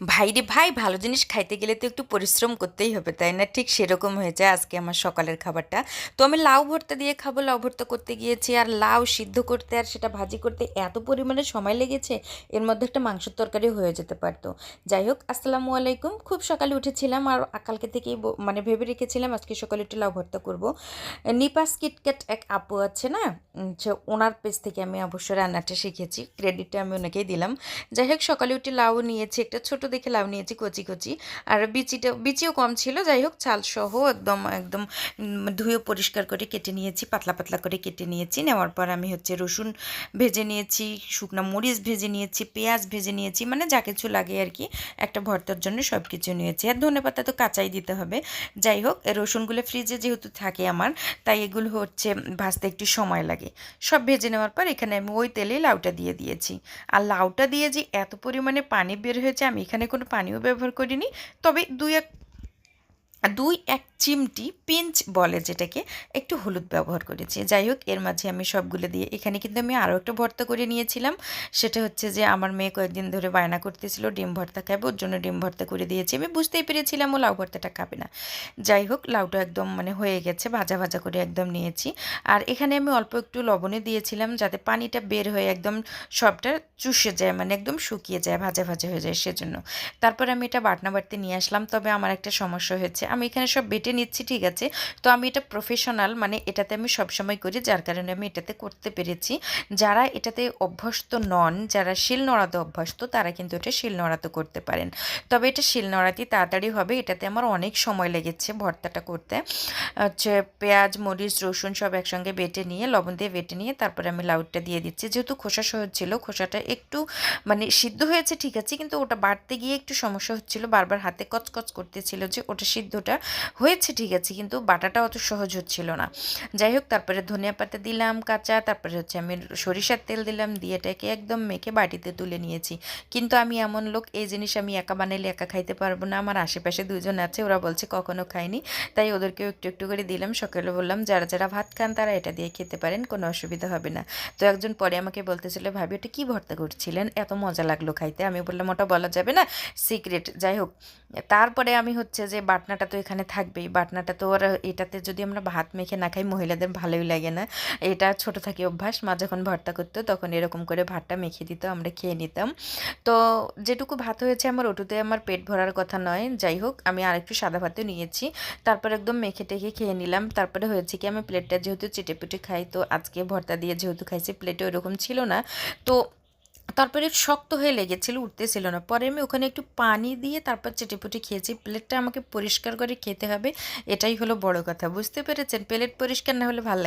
ভাই রে ভাই, ভালো জিনিস খাইতে গেলে তো একটু পরিশ্রম করতেই হবে, তাই না? ঠিক সেরকম হয়েছে আজকে আমার সকালের খাবারটা। তো আমি লাউ ভর্তা দিয়ে খাব, লাউ ভর্তা করতে গিয়েছি, আর লাউ সিদ্ধ করতে আর সেটা ভাজি করতে এত পরিমাণে সময় লেগেছে, এর মধ্যে একটা মাংসের তরকারি হয়ে যেতে পারতো। যাই হোক, আসসালামু আলাইকুম। খুব সকালে উঠেছিলাম আর কালকে থেকেই মানে ভেবে রেখেছিলাম আজকে সকালে একটু লাউ ভর্তা করব। নিপাস কিটক্যাট এক আপু আছে না ওনার পেজ থেকে আমি অবশ্য রান্নাটা শিখেছি ক্রেডিটটা আমি ওনাকেই দিলাম। যাই হোক, সকালে উঠে লাউ নিয়েছি, একটা ছোট দেখে লাউ নিয়েছি, কচি কচি। আর বিচিটা, বিচিও কম ছিল, যাই হোক চাল সহ একদম একদম ধুয়ে পরিষ্কার করে কেটে নিয়েছি, পাতলা পাতলা করে কেটে নিয়েছি। নেওয়ার পর আমি হচ্ছে রসুন ভেজে নিয়েছি, শুকনো মরিচ ভেজে নিয়েছি, পেঁয়াজ ভেজে নিয়েছি মানে যা কিছু লাগে আর কি, একটা ভর্তার জন্য সব কিছু নিয়েছি। আর ধনে পাতা তো কাঁচাই দিতে হবে। যাই হোক, রসুনগুলো ফ্রিজে যেহেতু থাকে আমার, তাই এগুলো হচ্ছে ভাজতে একটু সময় লাগে। সব ভেজে নেওয়ার পর এখানে আমি ওই তেলে লাউটা দিয়ে দিয়েছি। আর লাউটা দিয়ে যে এত পরিমাণে পানি বের হয়েছে, আমি এখানে কোনো পানিও ব্যবহার করিনি। তবে দুই এক দুই, এক চিমটি পিঞ্চ বলে যেটাকে একটু হলুদ ব্যবহার করেছি। যাই হোক, এর মাঝে আমি সবগুলো দিয়ে এখানে কিন্তু আমি আরও একটা ভর্তা করে নিয়েছিলাম। সেটা হচ্ছে যে আমার মেয়ে কয়েকদিন ধরে বায়না করতেছিল, ডিম ভর্তা খাবে, ওর জন্য ডিম ভর্তা করে দিয়েছি। আমি বুঝতেই পেরেছিলাম ও লাউ ভর্তাটা খাবে না। যাই হোক, লাউটা একদম মানে হয়ে গেছে, ভাজা ভাজা করে একদম নিয়েছি। আর এখানে আমি অল্প একটু লবণে দিয়েছিলাম যাতে পানিটা বের হয়ে একদম সবটা চুষে যায় মানে একদম শুকিয়ে যায়, ভাজা ভাজা হয়ে যায় সেজন্য। তারপর আমি এটা বাটনা বাটতে নিয়ে আসলাম, তবে আমার একটা সমস্যা হয়েছে। আমি এখানে সব বেটে নিচ্ছি, ঠিক আছে? তো আমি এটা প্রফেশনাল মানে এটাতে আমি সবসময় করি, যার কারণে আমি এটাতে করতে পেরেছি। যারা এটাতে অভ্যস্ত নন, যারা শিল নড়াতে অভ্যস্ত, তারা কিন্তু এটা শিল নড়াতে করতে পারেন। তবে এটা শিল নড়াতেই তাড়াতাড়ি হবে, এটাতে আমার অনেক সময় লেগেছে ভর্তাটা করতে। হচ্ছে পেঁয়াজ, মরিচ, রসুন সব একসঙ্গে বেটে নিয়ে, লবণ দিয়ে বেটে নিয়ে, তারপরে আমি লাউটা দিয়ে দিচ্ছি। যেহেতু খোসা সহজ ছিল, খোসাটা একটু মানে সিদ্ধ হয়েছে, ঠিক আছে, কিন্তু ওটা বাড়তে গিয়ে একটু সমস্যা হচ্ছিল। বারবার হাতে কচকচ করতেছিল যে ওটা সিদ্ধটা হয়েছে, ঠিক আছে, কিন্তু বাটাটা অত সহজ হচ্ছিল না। যাই হোক, তারপরে ধনিয়া পাতা দিলাম, কাঁচা, তারপরে হচ্ছে আমি সরিষার তেল দিলাম, দিয়ে এটাকে একদম মেখে বাটিতে তুলে নিয়েছি। কিন্তু আমি এমন লোক, এই জিনিস আমি একা বানাইলে একা খাইতে পারব না, আমার আশেপাশে দুজন আছে, ওরা বলছে কখনো খাইনি তাই ওদেরকেও একটু একটু করে দিলাম, সকালে বললাম, যারা যারা ভাত খান, তারা এটা দিয়ে খেতে পারেন, কোনো অসুবিধা হবে না। তো একজন পরে আমাকে বলতেছিল, ভাবি ওটা কী ভর্তা করছিলেন? এত মজা লাগল খাইতে। আমি বললাম, ওটা বলা যাবে না, সিক্রেট। যাই হোক, তারপরে আমি হচ্ছে যে বাটনাটা তো এখানে থাকবেই। বাটনাটা তো ওরা এটাতে যদি আমরা ভাত মেখে না খাই, মহিলাদের ভালোই লাগে না। এটা ছোট থাকি অভ্যাস, মা যখন ভর্তা করতো তখন এরকম করে ভাতটা মেখে দিত, আমরা খেয়ে নিতাম। তো যেটুকু ভাত হয়েছে আমার, ওটুতে আমার পেট ভরার কথা নয়। যাই হোক, আমি আরেকটু সাদা ভাতও নিয়েছি। তারপর একদম মেখে টেখে খেয়ে নিলাম। তারপরে হয়েছে কি আমি প্লেটটা যেহেতু চেটেপুটে খাই, তো আজকে ভর্তা দিয়ে যেহেতু খাইছি, প্লেটে ওরকম ছিল না। তো তারপরে শক্ত হয়ে লেগেছিল, উঠতেছিল না। পরে আমি ওখানে একটু পানি দিয়ে তারপর চেটেপুটি খেয়েছি। প্লেটটা আমাকে পরিষ্কার করে খেতে হবে, এটাই হলো বড় কথা। বুঝতে পেরেছেন? প্লেট পরিষ্কার না হলে ভালো